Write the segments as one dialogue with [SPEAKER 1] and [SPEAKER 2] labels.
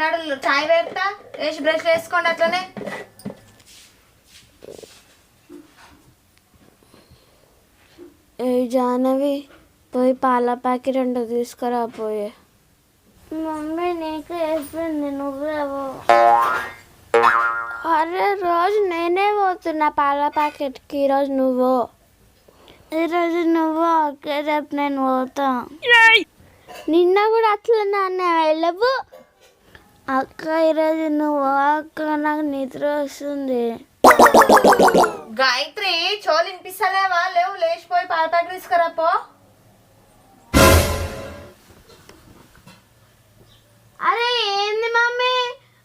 [SPEAKER 1] నడు చాయ్ పెడతా వేసి బ్రష్ వేసుకోండి అట్లనే.
[SPEAKER 2] ఏ జానవి పోయి పాల ప్యాకెట్ రెండు తీసుకురా పోయే. మమ్మీ నీకు వేస్తుంది నువ్వేవో అరే రోజు నేనే పోతున్నా పాల ప్యాకెట్కి ఈరోజు నువ్వు. ఈరోజు నువ్వు ఓకే రేపు నేను పోతా. నిన్న కూడా అట్లనే అన్నా వెళ్ళవు అక్క ఈరోజు నువ్వు అక్క నాకు నిద్ర వస్తుంది.
[SPEAKER 1] గాయత్రి చోలు వినిపిస్తలేవా? లేవు లేచిపోయి పాల ప్యాకెట్ తీసుకురా పో.
[SPEAKER 2] అరే ఏంది మమ్మీ?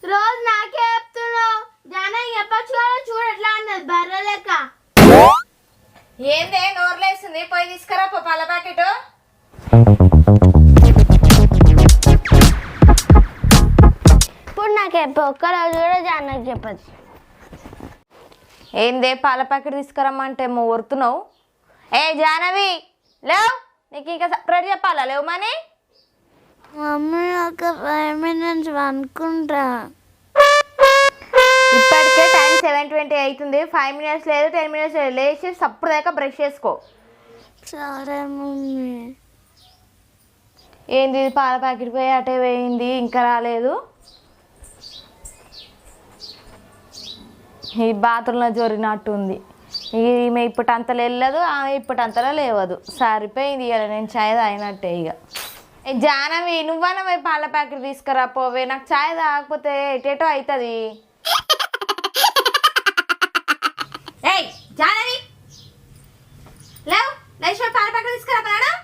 [SPEAKER 2] రోజు నాకే చెప్తున్నావు. జానకి చెప్పచ్చు కదా చూడు ఎట్లా అన్నది బర్రె లెక్క.
[SPEAKER 1] ఏందే నోర్లేసింది పోయి తీసుకురా పో పాల ప్యాకెట్.
[SPEAKER 2] చెప్పు ఒక్కరోజు కూడా జానకి చెప్పచ్చు
[SPEAKER 1] ఏందే పాల ప్యాకెట్ తీసుకురమ్మంటే ఊరుతున్నావు? ఏ జానవి లేవు? నీకు ఇంకా సపరేట్ చెప్పాలా? లేవు మని?
[SPEAKER 2] మమ్మీ ఒక ఫైవ్ మినిట్స్ అనుకుంటా
[SPEAKER 1] ఇప్పటికే టైం సెవెన్ ట్వంటీ అవుతుంది ఫైవ్ మినిట్స్ లేదు టెన్ మినిట్స్ లేదు. లేచి సప్పుడు దాకా బ్రష్ చేసుకో.
[SPEAKER 2] సరే మమ్మీ.
[SPEAKER 1] ఏంది పాల ప్యాకెట్ పోయి అటే పోయింది ఇంకా రాలేదు? ఈ బాత్రూంలో జొరినట్టు ఉంది ఈమె ఇప్పటి అంతలో వెళ్ళదు ఆమె ఇప్పటి అంతలో లేవదు. సరిపోయింది ఇక నేను చాయ్ తాగినట్టే ఇక జానవి నువ్వన్నా పోయి పాల ప్యాకెట్ తీసుకురా పోవే. నాకు చాయ్ తాగకపోతే ఎటేటో అవుతుంది ఏయ్ జానవి! లేవు లేచి పాల ప్యాకెట్ తీసుకురా మేడం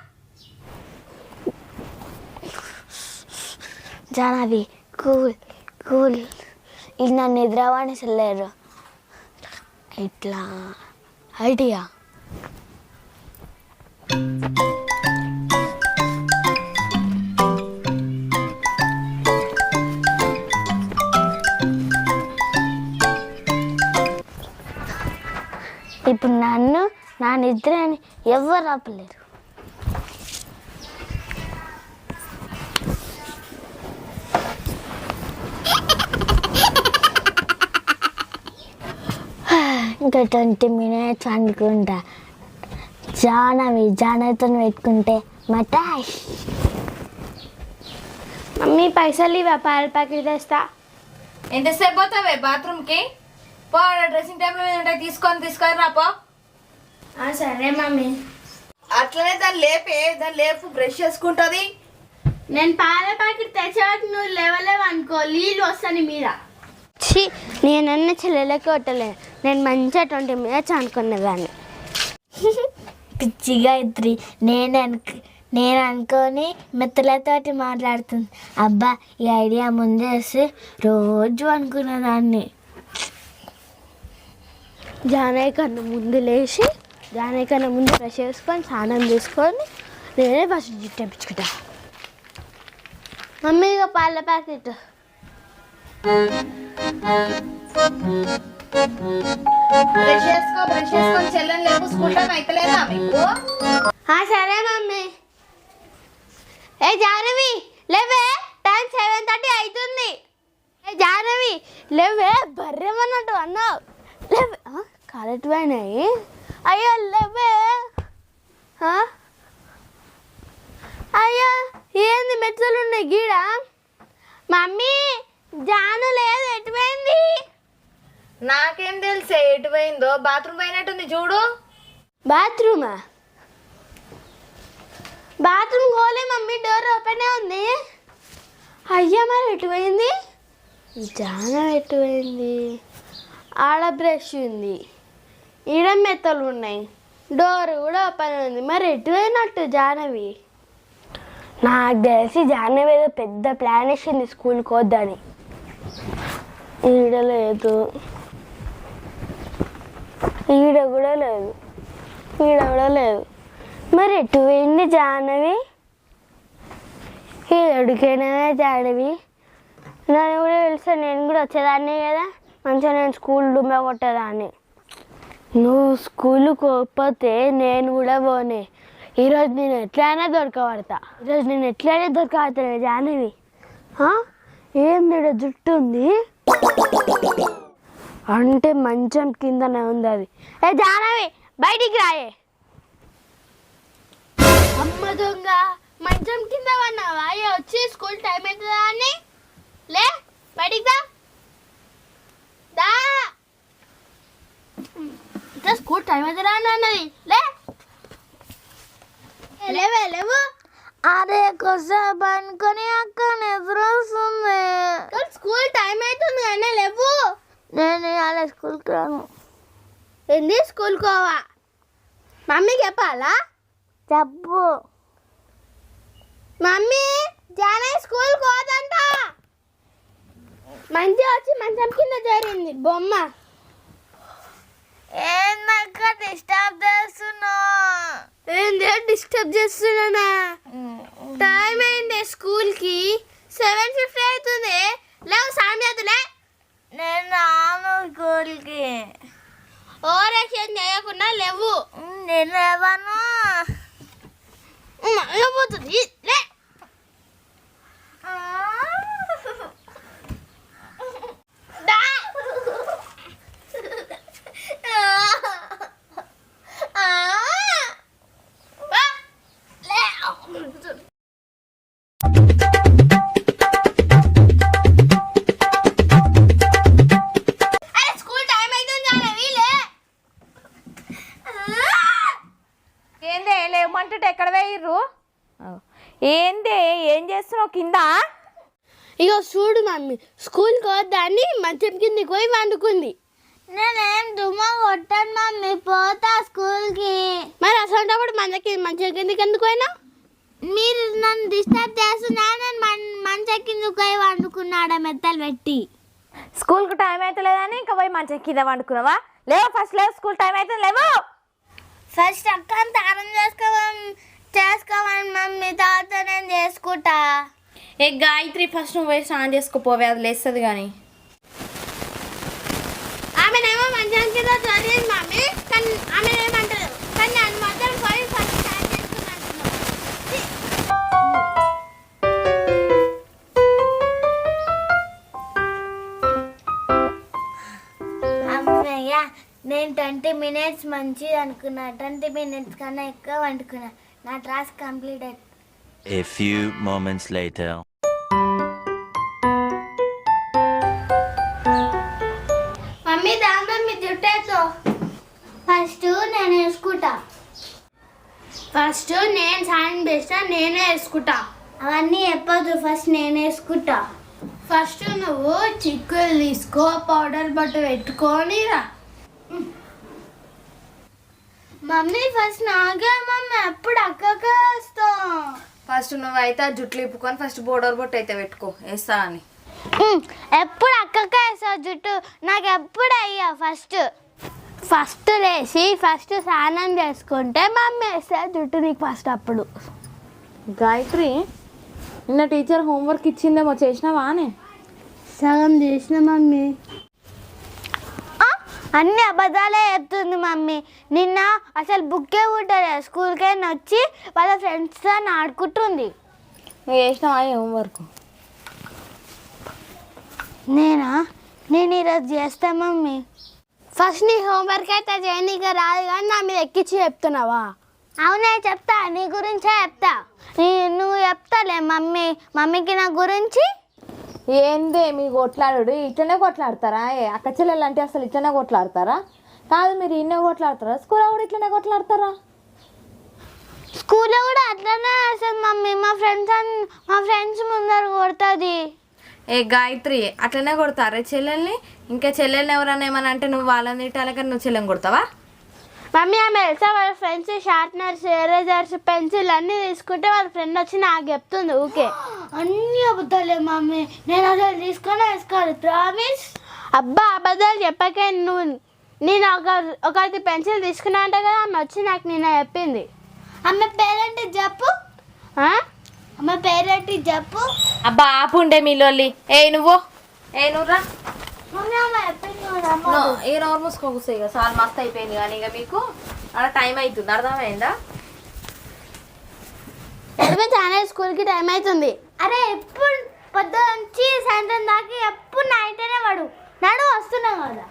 [SPEAKER 2] జానవి కూల్ కూల్. ఇది నన్ను నిద్రవాణి చెల్లారు ఇట్లా ఐడియా. ఇప్పుడు నన్ను నా నిద్రని ఎవరు ఆపలేరు. ఇంకా ట్వంటీ మినిట్స్ అనుకుంటా. జానవి జానవితో పెట్టుకుంటే మటాష్ మమ్మీ పైసలు ఇవా పాల ప్యాకెట్ తెస్తా.
[SPEAKER 1] ఎంతసేపు పోతావే బాత్రూమ్కి? పో డ్రెస్సింగ్ టేబుల్ మీద ఉంటాయి తీసుకొని తీసుకొని రాపో
[SPEAKER 2] సరే మమ్మీ.
[SPEAKER 1] అట్లనే దాన్ని లేపే దాన్ని లేపు బ్రష్ చేసుకుంటుంది.
[SPEAKER 2] నేను పాల ప్యాకెట్ తెచ్చేవాటి నువ్వు లేవలేవు అనుకో నీళ్ళు వస్తాను మీద. ఛీ నేనన్న చెల్లెలకి కొట్టలే. నేను మంచిగా ట్వంటీ మినిట్స్ అనుకునేదాన్ని. పిచ్చిగా ఇద్దరి. నేను అనుకు నేను అనుకొని మెత్తలతోటి మాట్లాడుతుంది. అబ్బా ఈ ఐడియా ముందే వస్తే రోజు అనుకునేదాన్ని. జానయ్య కన్నా ముందు లేచి జానయ్య కన్నా ముందు ఫ్రెష్ చేసుకొని స్నానం చేసుకొని నేనే ఫస్ట్ జుట్టు తెప్పించుకుంటా. మమ్మీ ఇక పాల ప్యాకెట్.
[SPEAKER 1] బ్రష్ చేసుకో బ్రష్ చేసుకొని చెల్లెని అయితలేదా మీకు?
[SPEAKER 2] ఆ, సరే మమ్మీ. ఏ జానవి లేవే. టైం సెవెన్ థర్టీ అవుతుంది ఏ జానవి లేవే. బర్రెమన్నట్టు అన్నావు. లేవే. ఆ, పోయినాయి అయ్యో లేవే ఆ? అయ్యో ఏంది మెచ్చలు ఉన్నాయి గీడ మమ్మీ జాను లేదు ఎటుపోయింది
[SPEAKER 1] నాకేం తెలుసే ఎటు పోయిందో? బాత్రూమ్ పోయినట్టుంది చూడు.
[SPEAKER 2] బాత్రూమా? బాత్రూమ్ గోలే మమ్మీ డోర్ ఓపెనే ఉంది. అయ్యా మరి ఎటు పోయింది? జానం ఎటు పోయింది? ఆడ బ్రష్ ఉంది. ఈడ మెత్తలు ఉన్నాయి. డోర్ కూడా ఓపెన్ ఉంది. మరి ఎటు పోయినట్టు జానవి? నాకు తెలిసి జాహ్నవి ఏదో పెద్ద ప్లాన్ వేసింది స్కూల్కి వద్దని. ఈడలేదు ఈడ కూడా లేదు. ఈడ కూడా లేదు. మరి ఎటు పోయింది జాహ్నవి? ఈ ఎడుకైనా జాహ్నవి? నన్ను కూడా తెలుసా నేను కూడా వచ్చేదాన్ని కదా. మంచిగా నేను స్కూల్ డుమ్మ కొట్టేదాన్ని. నువ్వు స్కూల్కి పోతే నేను కూడా పోనే. ఈరోజు నేను ఎట్లయినా దొరకబడతా. ఈరోజు నేను ఎట్లయినా దొరకబడతాను జాహ్నవి? ఏం ఏంది జుట్టు ఉంది? అంటే మంచం కిందనే ఉంది అది. ఏ జానవి బయటికి రాయే. అమ్మ దొంగ మంచం కింద అయ్యా వచ్చి స్కూల్ టైం అవుతుందా అని? లే బయటికి దా. దా. ఇంకా స్కూల్ టైం అవుతుందా అని అన్నది. లే. లేవే లేవు.
[SPEAKER 3] అరే కొద్దిసేపు అనుకొని అక్క నిద్ర వస్తుంది
[SPEAKER 2] స్కూల్ టైం
[SPEAKER 3] స్కూల్కి రాను
[SPEAKER 2] ఏంది స్కూల్ కోవా మమ్మీకి చెప్పాలా?
[SPEAKER 3] చెప్పు.
[SPEAKER 2] మమ్మీ జానయ్య స్కూల్ పోదంట. మంచిగా వచ్చి మంచం కింద జరిగింది బొమ్మ.
[SPEAKER 3] ఏందక్క డిస్టర్బ్ చేస్తున్నావు?
[SPEAKER 2] ఏంది డిస్టర్బ్ చేస్తున్నానా? టైం అయింది స్కూల్కి సెవెన్ ఫిఫ్టీ
[SPEAKER 3] నేను రాను స్కూల్కి.
[SPEAKER 2] ఓవరాక్షన్ చేయకుండా లేవు.
[SPEAKER 3] నేను లేవను.
[SPEAKER 2] పోతుంది ఇగో చూడు మమ్మీ. స్కూల్కి వద్దని మంచం కిందకి పోయి వండుకుంది.
[SPEAKER 3] నేనేం దుమ్మ కొట్టాను మమ్మీ పోతా స్కూల్కి.
[SPEAKER 2] మరి అసలు మనకి మంచం కిందకి ఎందుకు పోయినా
[SPEAKER 3] మీరు నన్ను డిస్టర్బ్ చేస్తున్నా నేను మంచం కింద పోయి వండుకున్నాడా మెత్తలు పెట్టి. స్కూల్కి టైం అయితే లేదని ఇంకా పోయి మంచం కింద వండుకున్నావా? లేవు ఫస్ట్ లేవు స్కూల్ టైం అయితే లేవు. ఫస్ట్ అక్క తానం చేసుకోమని చేసుకోమని మమ్మీ తర్వాత నేను చేసుకుంటా. ఏ గాయత్రి ఫస్ట్ నువ్వు పోయి స్నానం చేసుకోపోవే అది లేస్తుంది కానీ.
[SPEAKER 2] ఆమెనేమో మంచం కింద చదివింది మమ్మీ కానీ ఆమె ఏమంటారు కానీ నన్ను మాత్రం పోయి ఫస్ట్ స్టార్ట్ చేసుకున్నాను.
[SPEAKER 3] అమ్మయ్య నేను ట్వంటీ మినిట్స్ మంచిది అనుకున్నా. ట్వంటీ మినిట్స్ కన్నా ఎక్కువ వండుకున్నా. నా టాస్క్ కంప్లీట్ అయింది
[SPEAKER 4] A few moments later.
[SPEAKER 2] Mummy దాంతో మీ జుట్టేతో
[SPEAKER 3] ఫస్ట్ నేను వేసుకుంటా.
[SPEAKER 2] ఫస్ట్ నేను సాయం చేస్తా నేనే వేసుకుంటా.
[SPEAKER 3] అవన్నీ చెప్పదు ఫస్ట్ నేను వేసుకుంటా.
[SPEAKER 2] ఫస్ట్ నువ్వు చిక్కులు తీసుకో పౌడర్ బట్ట పెట్టుకొని రా.
[SPEAKER 3] మమ్మీ ఫస్ట్ నాగే మమ్మీ అప్పుడు అక్కకే వేస్తాం
[SPEAKER 1] ఫస్ట్ నువ్వు అయితే ఆ జుట్లు ఇప్పుకొని ఫస్ట్ బోర్డర్ బొట్టు అయితే పెట్టుకో వేస్తా అని
[SPEAKER 3] ఎప్పుడు అక్కకే వేస్తావు జుట్టు? నాకు ఎప్పుడు అయ్యా ఫస్ట్
[SPEAKER 2] ఫస్ట్ లేచి ఫస్ట్ స్నానం చేసుకుంటే మమ్మీ వేస్తే జుట్టు నీకు ఫస్ట్ అప్పుడు.
[SPEAKER 1] గాయత్రి నిన్న టీచర్ హోంవర్క్ ఇచ్చిందేమో చేసినావా అని?
[SPEAKER 2] సగం చేసిన మమ్మీ.
[SPEAKER 3] అన్ని అబద్ధాలే చెప్తుంది మమ్మీ. నిన్న అసలు బుక్కే కుట్టలే స్కూల్కే వచ్చి వాళ్ళ ఫ్రెండ్స్తో ఆడుకుంటుంది.
[SPEAKER 1] నువ్వు చేసినావా హోంవర్క్?
[SPEAKER 3] నేనా? నేను ఈరోజు చేస్తా మమ్మీ.
[SPEAKER 2] ఫస్ట్ నీ హోంవర్క్ అయితే చేయనీకి రాదు కానీ నా మీద ఎక్కించి చెప్తున్నావా?
[SPEAKER 3] అవునే చెప్తా. నీ గురించే చెప్తా. నీ నువ్వు చెప్తాలే మమ్మీ. మమ్మీకి నా గురించి?
[SPEAKER 1] ఏందే మీ కొట్లాడు ఇట్లనే కొట్లాడతారా? ఏ అక్క చెల్లెలు అంటే అసలు ఇట్లనే కొట్లాడతారా? కాదు మీరు ఇన్నే కొట్లాడతారా? స్కూల్ కూడా ఇట్లనే కొట్లాడతారా?
[SPEAKER 3] స్కూల్లో కూడా అట్లనే వేస్తుంది మమ్మీ. మా ఫ్రెండ్స్ అన్- మా ఫ్రెండ్స్ ముందర కొడుతుంది.
[SPEAKER 1] ఏ గాయత్రి అట్లనే కొడతారా చెల్లెల్ని? ఇంకా చెల్లెల్ని ఎవరన్నా ఏమన్నా అంటే నువ్వు వాళ్ళని తిట్టాలి కానీ నువ్వు చెల్లెని కొడతావా?
[SPEAKER 2] మమ్మీ ఆమె తెలుసా వాళ్ళ ఫ్రెండ్స్ షార్ప్నర్స్ ఎరేజర్స్ పెన్సిల్ అన్నీ తీసుకుంటే వాళ్ళ ఫ్రెండ్ వచ్చి నాకు చెప్తుంది ఊకే.
[SPEAKER 3] అన్ని అబద్ధాలే మమ్మీ. నేను అసలు తీసుకొని వేసుకోవాలి ప్రామిస్
[SPEAKER 2] అబ్బా అబద్ధాలు చెప్పకే నువ్వు నేను ఒక ఒకటి పెన్సిల్ తీసుకున్నా అంటే కదా ఆమె వచ్చి నాకు నిన్న చెప్పింది.
[SPEAKER 3] అమ్మ పేరెంట్ చెప్పు?
[SPEAKER 2] ఆ?
[SPEAKER 3] అమ్మ పేరెంట్ చెప్పు.
[SPEAKER 1] అబ్బా ఆపుండే మీ లొల్లి ఏ నువ్వు? ఏ నువ్వురా? ఏ నోరు మూసుకోకూసే ఇక. చాలా మస్తు అయిపోయింది కానీ ఇక మీకు. అలా టైం అవుతుంది. అర్థమైందా?
[SPEAKER 2] చాలా స్కూల్కి టైం అవుతుంది.
[SPEAKER 3] అరే ఎప్పుడు పొద్దు నుంచి సాయంత్రం దాకా ఎప్పుడు నైట్నే పడు నడు వస్తున్నావు కదా.